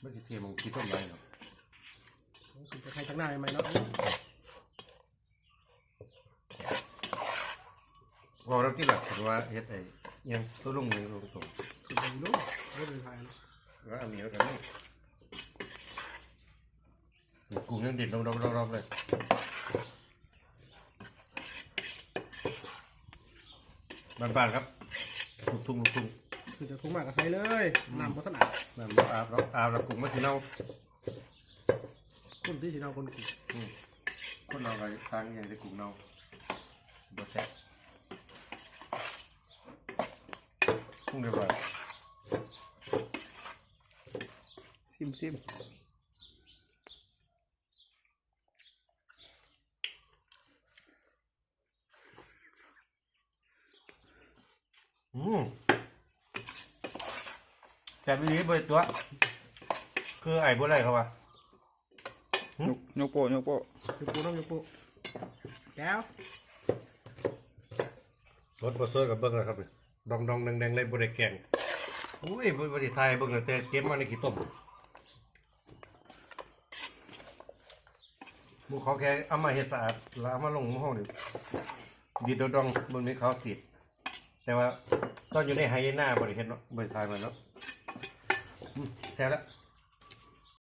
ไม่สิเทียมงคิดต้นไม้เนาะคุณจะใครชักหน้าใหม่ๆเนาะบอกเราที่หลักถือว่าเฮ็ดไอ้อิหยังตัวลุงนี่ลงตรงคุณไปรู้ไม่เป็นไรนะแล้วอันนี้แล้วกันนี่กุ้งยังเด็ดรอบๆๆๆเลยบ้านๆครับลูกทุ่งลูกทุ่ง คือจะทุ่งมากกับใครเลยนำพัฒนานั่นเราอาบเราอาบแล้วกุ้งมาที่เน่าคนที่สีเราคนกินอืมคนเราอะไรทางอย่างได้กุ้งเน่าบ่แซ่บกุ้งเรียบร้อยซิมซิมอืม แต่ไม่มีเบอร์ตัว คือไอ้บัวไรเขาวะยกยกโปะยกโปะยูปูน้องยูปูแก้วรถบัสเซอร์กับเบิ้งนะครับเนี่ยดองดองแดงแดงๆเลยบริแกงอุ้ยบริไทยเบิ้งแต่เก็บมาในขี้ต้มหมูเขาแค่เอามาเฮ็ดสะอาดแล้วเอามาลงหม้อนี่ดีดดองเบิ้งนี้เขาสีดแต่ว่าตอนอยู่ในไฮยีน่าบริเฮ็ดเนาะบริไทยมันเนาะ hacer